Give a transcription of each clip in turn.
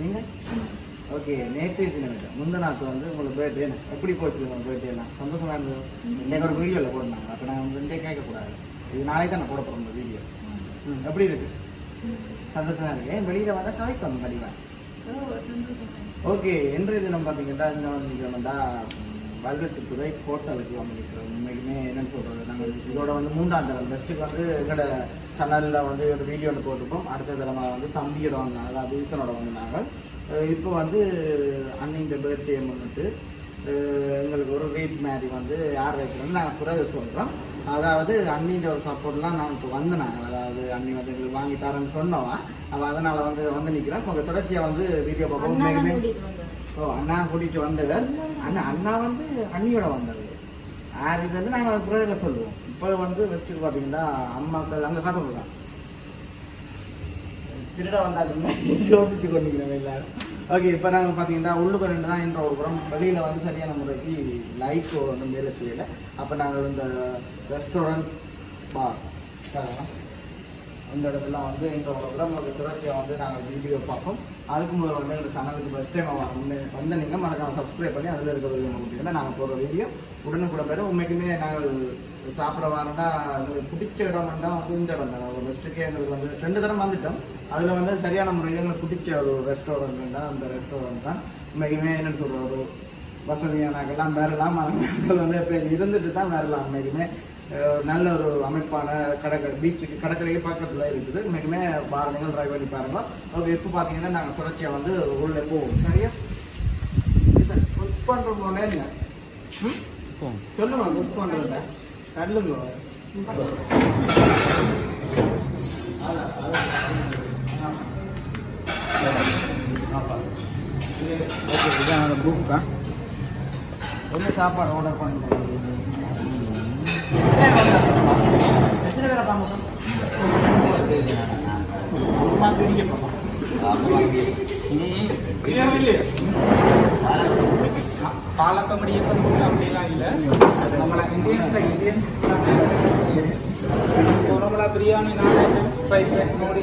நீங்கள் ஓகே நேற்று தினம் முந்த நாள் வந்து உங்களுக்கு பர்த்டே எப்படி போச்சு உங்கள் பர்த்டே எல்லாம்? சந்தோஷமா இருந்தது? இன்னைக்கு ஒரு வீடியோவில் போட்டாங்க அப்போ நான் ரெண்டே கேட்கக்கூடாது. இது நாளைக்கு தான் நான் போட போகிறோம் இந்த வீடியோ எப்படி இருக்கு? சந்தோஷமா இருக்கு. வெளியில் வந்தால் கதைக்கணும் கண்டிப்பாக ஓகே இன்றைய தினம் பார்த்தீங்கன்னா இங்கே வந்து வந்தா வல்வெட்டுத்துறை ஹோட்டலுக்கு வந்திருக்கிறோம் உண்மைக்குமே என்னன்னு சொல்கிறது நாங்கள் இதோட வந்து மூன்றாம் தரம். பெஸ்ட்டுக்கு வந்து எங்களோட சேனலில் வந்து ஒரு வீடியோ ஒன்று போட்டிருப்போம். அடுத்த தரமாக வந்து தம்பியோட வந்தாங்க அதாவது ஈசனோட வந்தாங்க இப்போ வந்து அன்னைஇந்த பர்த்டே முன்னிட்டு அஹ் எங்களுக்கு ஒரு ரேட் மாதிரி வந்து யார் வைக்கிறோம்னு நாங்கள் பிறகு சொல்கிறோம் அதாவது அண்ணின்ற ஒரு சப்போர்ட்லாம் நான் இப்போ வந்து நாங்கள் அதாவது அண்ணி வந்து எங்களுக்கு வாங்கி தரேன்னு சொன்னவா. அவள் அதனால் வந்து வந்து நிற்கிறேன் கொஞ்சம் தொடர்ச்சியாக வந்து வீடியோ பார்ப்போம். ஸோ ஓ அண்ணா கூட்டிகிட்டு வந்தவர் அண்ணா அண்ணா வந்து அண்ணியோட வந்தவர். யார் இது வந்து நாங்கள் புறையில் சொல்லுவோம். இப்போ வந்து வெஸ்ட்டுக்கு பார்த்தீங்கன்னா அம்மாக்கள் அங்கே சாப்பிடுறாங்க திருட வந்தாங்க. யோசிச்சு கொண்டிருக்கிறோம் எல்லாரும். ஓகே இப்போ நாங்கள் பார்த்தீங்கன்னா உள்ளுக்கு ரெண்டு தான் என்ற ஒரு புறம் வெளியில் வந்து சரியான முறைக்கு லைட் ஒன்றும் வேலை செய்யலை. அப்போ நாங்கள் இந்த ரெஸ்டாரண்ட் பார் இந்த இடத்துல வந்து என்ற ஒரு புறம் தொடர்ச்சியாக வந்து நாங்கள் வீடியோ பார்ப்போம். அதுக்கு முதல்ல வந்து எங்கள் சேனலுக்கு ஃபஸ்ட் டைம் வந்து நீங்கள் மறக்காம சப்ஸ்கிரைப் பண்ணி அதில் இருக்கிற வீடியோ முடியல நாங்கள் போகிற வீடியோ உடனுக்குடன் பேர் உண்மைக்குமே நாங்கள் சாப்பிட வாரம்னா எங்களுக்கு பிடிச்ச இடம்னா வந்து இந்த இடம் தான். ஒரு ரெஸ்ட்டுக்கே எங்களுக்கு வந்து ரெண்டு தரம் வந்துட்டோம். அதில் வந்து சரியான முறையில் எங்களுக்கு பிடிச்ச ஒரு ரெஸ்டாரண்ட் அந்த ரெஸ்டாரண்ட் தான். உண்மைக்குமே என்னென்னு சொல்கிற ஒரு வசதியானாக்கெல்லாம் வேறலாம் மக்கள் வந்து இப்போ இருந்துட்டு தான் வேறலாம் உண்மைக்குமே. நல்ல ஒரு அமைப்பான கடற்கரை பீச்சுக்கு கடற்கரைக்கு பக்கத்தில் இருக்குது. உண்மைக்குமே பாருங்கள் ட்ரைவ் பண்ணி பாருங்க. ஓகே இப்போ பார்த்தீங்கன்னா நாங்கள் தொடர்ச்சியாக வந்து உள்ளே போவோம். சரியா? புஷ் பண்ணுற போனே இல்லை. ம்? சொல்லுங்க புஷ் பண்ணுறத தள்ளுங்க. ஓகே இதான் அந்த புக் தான். என்ன சாப்பாடு ஆர்டர் பண்ணுறேன் எத்தனை பேரை அப்படிலாம் இல்லை நம்மள இந்தியன் இந்தியன் நம்மள பிரியாணி நான் ஃப்ரைட் ரைஸ் ನೋಡಿ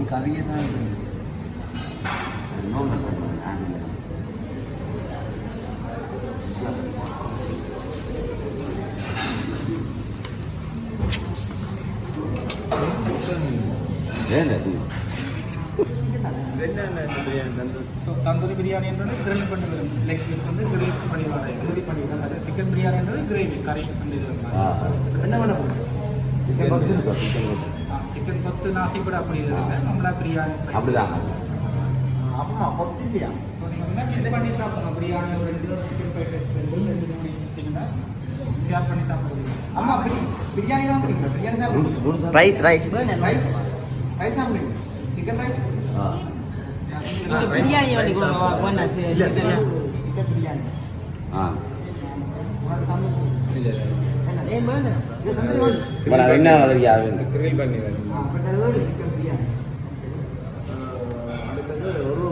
நீ கறியே தான் தந்தூரி பிரியாணின்றது கிரில் பண்ணி வரும். லெக் பீஸ் வந்து கிரில் பண்ணி வரும். கிரில் பண்ணி வரும். சிக்கன் பிரியாணின்றது கிரேவி கறி அந்த இது ஆ. என்ன பண்ண சிக்கன் சிக்கன் சிக்கன் கொத்து நாசி கூட அப்படி இருக்கு நம்மளா பிரியாணி அப்படிதான் அம்மா கொத்து இல்லையா ஸோ நீங்கள் என்ன மிஸ் பண்ணி சாப்பிடணும் பிரியாணி ஒரு ரெண்டு சிக்கன் ஃப்ரைட் ரைஸ் ரெண்டு ரெண்டு மூணு சாப்பிட்டீங்கன்னா ஷேர் பண்ணி சாப்பிடுவீங்க அம்மா பிரி- பிரியாணி தான் பிடிக்கும் பிரியாணி நூறு சாப்பிடுங்க நூறு sir rice rice rice rice சாப்பிடுங்க சிக்கன் ரைஸ் ஆ பிரியாணி வந்து கொண்டு சிக்கன் பிரியாணி ஆ உனக்கு தந்து என்ன? இது என்ன சிக்கன் அடுத்தது ஒரு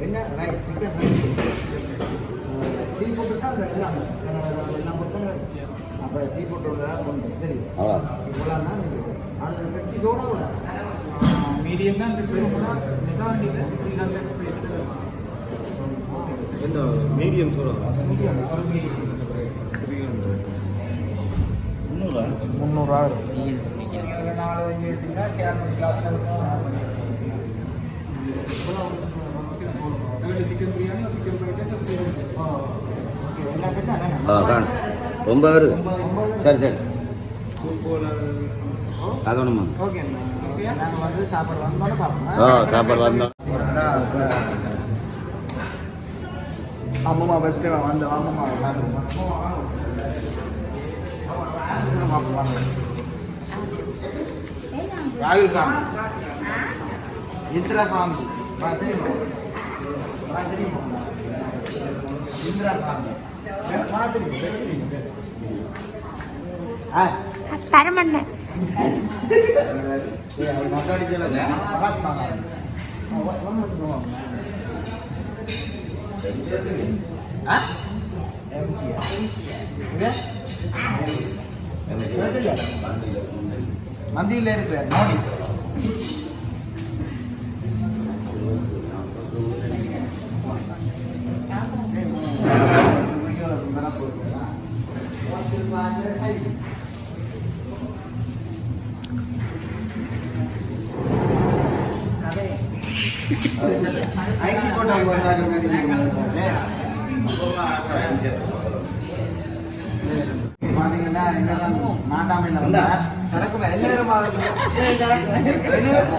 என்ன சிக்கன் சீ தான் எல்லாம் போட்டு அப்போ சீ சரி இவ்வளோ தான் அடுத்த மீடியம் தான் மீடியம் சொல்லுங்க ஆ காணும் ரொம்ப வருது. சரி சரி. அது ஒன்றுமா வந்து சாப்பாடு வந்தோம். அம்மம்மா ஃபஸ்ட்டு வந்து அம்மம்மா ராகுல் காந்தி இந்திரா காந்தி இந்திரா காந்தி ஆ. தரமண்ணன் மகாத்மா மந்தியில் இருக்கிற மோடி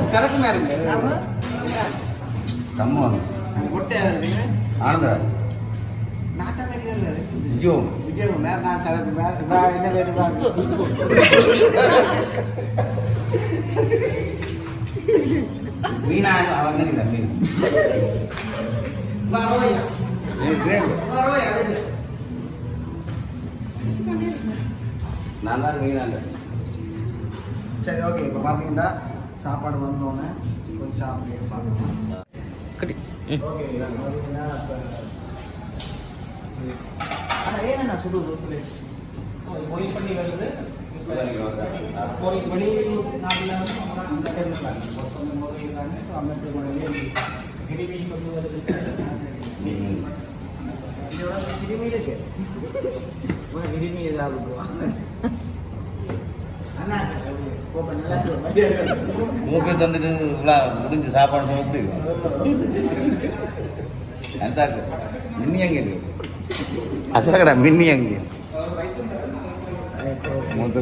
மேல இருக்கு சம்மம் ஆனந்தா ஐயோ விஜயம் மேல நான் சரக்கு என்ன பேரு மீனா அவங்க நீங்க மீன் வரோயா. நான் தான் மீனாங்க சரி ஓகே இப்போ பார்த்தீங்கன்னா சாப்பாடு வந்தோடனே போய் சாப்பிட்டு பார்க்கலாம் ஓகே பார்த்தீங்கன்னா ஆனால் ஏன்னா சுடு ரோட்டில் போய் பண்ணி வருது. போய் வெளியூர் நாட்டில் அந்த டைமில் இருக்காங்க ஸோ அந்த கிருமி கொண்டு வருது. கிருமி இருக்கு. கிருமி அண்ணா கோப்பை நல்லா இருக்கு. மூக்கு தந்துட்டு இவ்வளோ முடிஞ்சு சாப்பாடு சாப்பிட்டு அந்தாக்கு மின்னி அங்கே இருக்கு அதாக்கடா மின்னி அங்கே மூத்த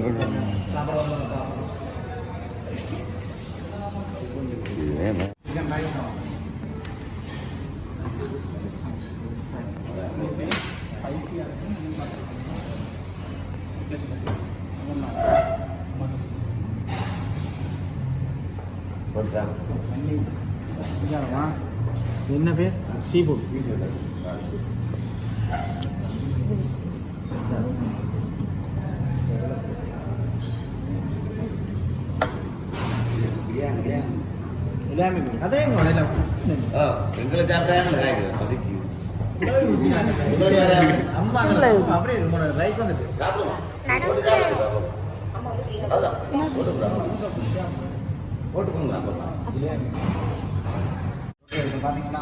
இதானம்மா? என்ன பேர்? சீ ஃபுட் எல்லாமே அதே எங்களை சாப்பிட்றாங்க அப்படியே ரைஸ் வந்துட்டு. சாப்பிடுவோம் போட்டு கொடுங்க ஓகே இப்போ பார்த்தீங்கன்னா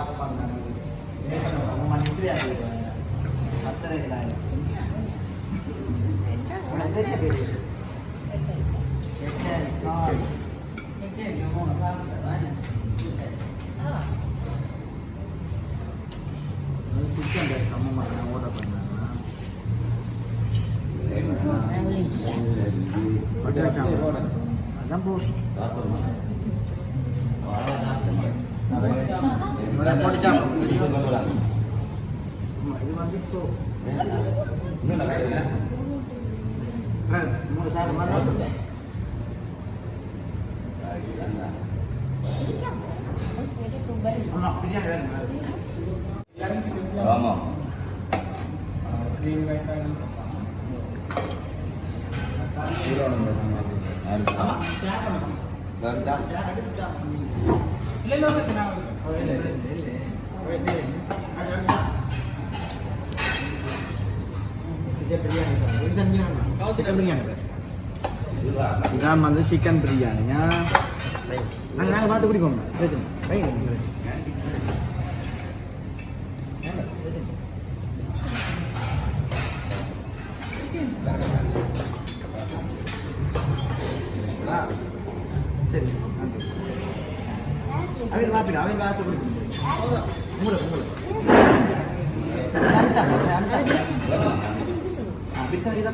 சிக்கன் ரைஸ் அம்மா நான் ஆர்டர் பண்ணேன் பட்டா சாப்பிட அதான் ஆமா, இது வந்து ஸோ மூணு சாப்பிட மாதிரி ஆமா பிரியாணி வேணும் இதான் வந்து சிக்கன் பிரியாணியா நாங்கள் நாங்கள் பார்த்து குடிப்போம் பிரச்சனை கை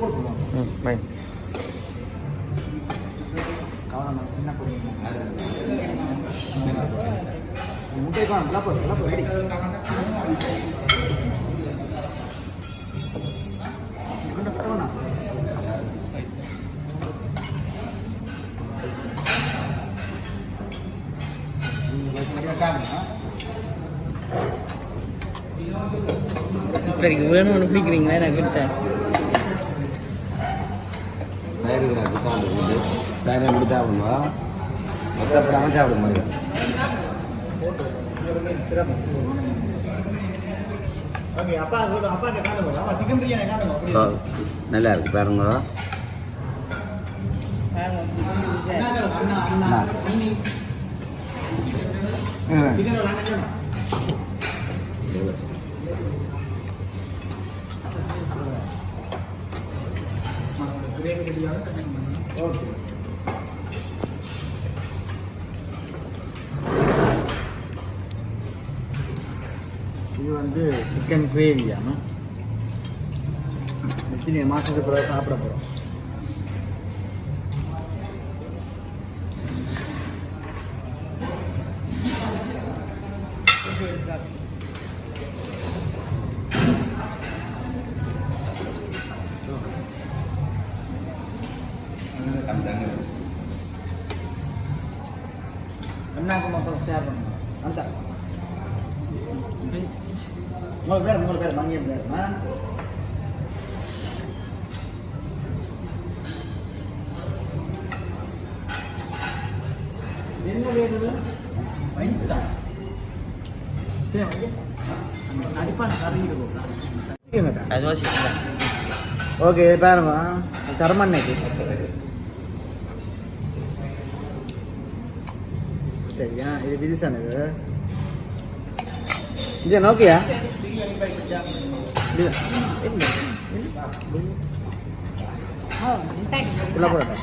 கொடுக்கணும். ம் பை கவனம் சின்ன கொடுக்கணும் முட்டை சரிக்கு வேணும்னு பிடிக்கிறீங்களா நான் கிட்ட தயிர் கிடக்கு சாப்பிடுறது தயிரை மட்டும் சாப்பிடுமா மற்றப்படாமல் சாப்பிட மாதிரி. நல்லா இருக்கு பாருங்க. ஓகே இது வந்து சிக்கன் கிரேவியாமா எத்தனை மாதத்துக்கு பிறகு சாப்பிட போகிறோம் பண்ணுங்க மூணு பேர் மூணு பேர் மங்கியம் பேர் என்ன வேணுது வைத்தா சரி அடிப்பான கறி இருக்கும் ஓகே பாருங்க சரியா இது பிரிசானது இது நோக்கியா? உள்ள போடட்டா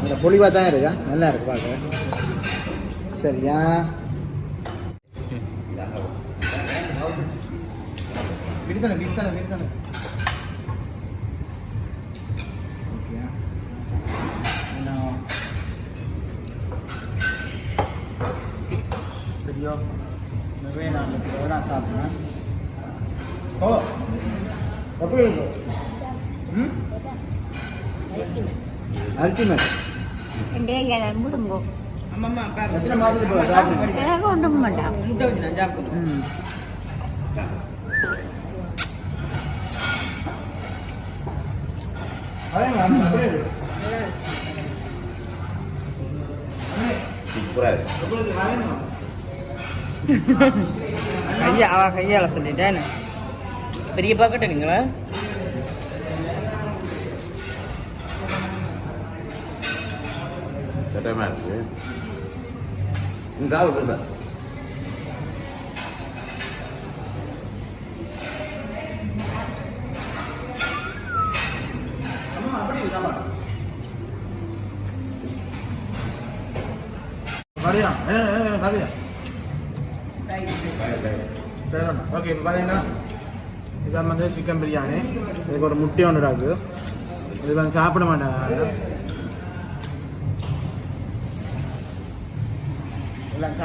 அந்த பொலிவா தான் இருக்கா? நல்லா இருக்கு பார்க்க சரியா? பிடிச்சானே பிடிச்சானே பிடிச்சானே ஐயோ நிறைய நான் நான் சாப்பிட்றேன் ஓ எப்படி இருக்கும் ம் அல்டிமேட் கையா அவ கையால சொல்லிட்டேன் பெரிய பாக்கெட்டு நீங்களா சட்டமாக இருக்கு இந்த சாப்பிடுங்க அம்மா அப்படி சரிண்ணா ஓகே இப்போ பார்த்தீங்கன்னா இதான் வந்து சிக்கன் பிரியாணி இதுக்கு ஒரு முட்டை ஒன்று இருக்கு இது வந்து சாப்பிட மாட்டாங்க எல்லாம்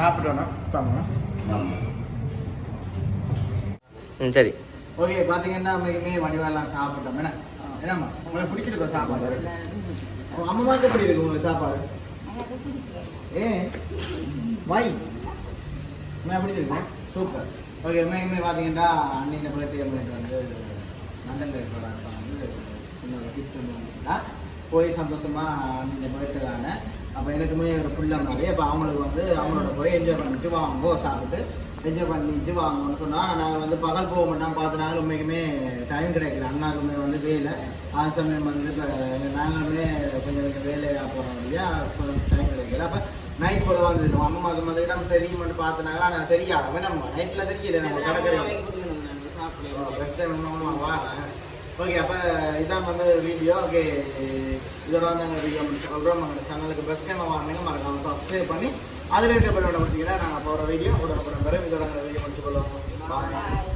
ம் சரி ஓகே பார்த்தீங்கன்னா மிகமே வடிவெல்லாம் சாப்பிட்டோம் என்ன என்னம்மா உங்களுக்கு பிடிச்சிருக்கோம் சாப்பாடு அம்மாவுக்கு எப்படி இருக்கு உங்களுக்கு சாப்பாடு ஏ வை உண்மையாக பிடிச்சிருக்கு சூப்பர். ஓகே உண்மையுமே பார்த்தீங்கன்னா அன்னைக்கு பர்த்டே அம்மைக்கு வந்து லண்டனில் இருக்கிறாங்க வந்து இன்னொரு கிஃப்ட் ஒன்று போய் சந்தோஷமாக அன்னைக்கு பர்த்டேலான அப்போ எனக்குமே ஒரு ஃபுல்லாக மாதிரி அப்போ அவங்களுக்கு வந்து அவங்களோட போய் என்ஜாய் பண்ணிட்டு வாங்கோ சாப்பிட்டு என்ஜாய் பண்ணிட்டு வாங்கன்னு சொன்னால் நாங்கள் வந்து பகல் போக மாட்டோம். பார்த்து உண்மைக்குமே டைம் கிடைக்கல. அண்ணாக்குமே வந்து வேலை. அது சமயம் வந்து இப்போ நாங்களுமே கொஞ்சம் கொஞ்சம் வேலையாக போகிறோம் இல்லையா? டைம் கிடைக்கல. அப்போ நைட் போல வந்துருக்கோம் அம்மாவுக்கு வந்து இடம் தெரியுமான்னு பார்த்தனால ஆனால் தெரியாது. நம்ம நைட்டில் தெரியல நம்ம கடற்கரை. ஃபஸ்ட் டைம் வாரேன். ஓகே அப்போ இதான் வந்து வீடியோ ஓகே இதோட வந்து எங்கள் வீடியோ சொல்கிறோம் எங்கள் சேனலுக்கு பெஸ்ட் டைம் வாங்கினா மறக்காம சப்ஸ்கிரைப் பண்ணி அதில் இருக்க பண்ண பார்த்தீங்கன்னா நாங்கள் போகிற வீடியோ உடனுக்குடன் வரும் இதோட வீடியோ முடிச்சு கொள்வோம் பாய்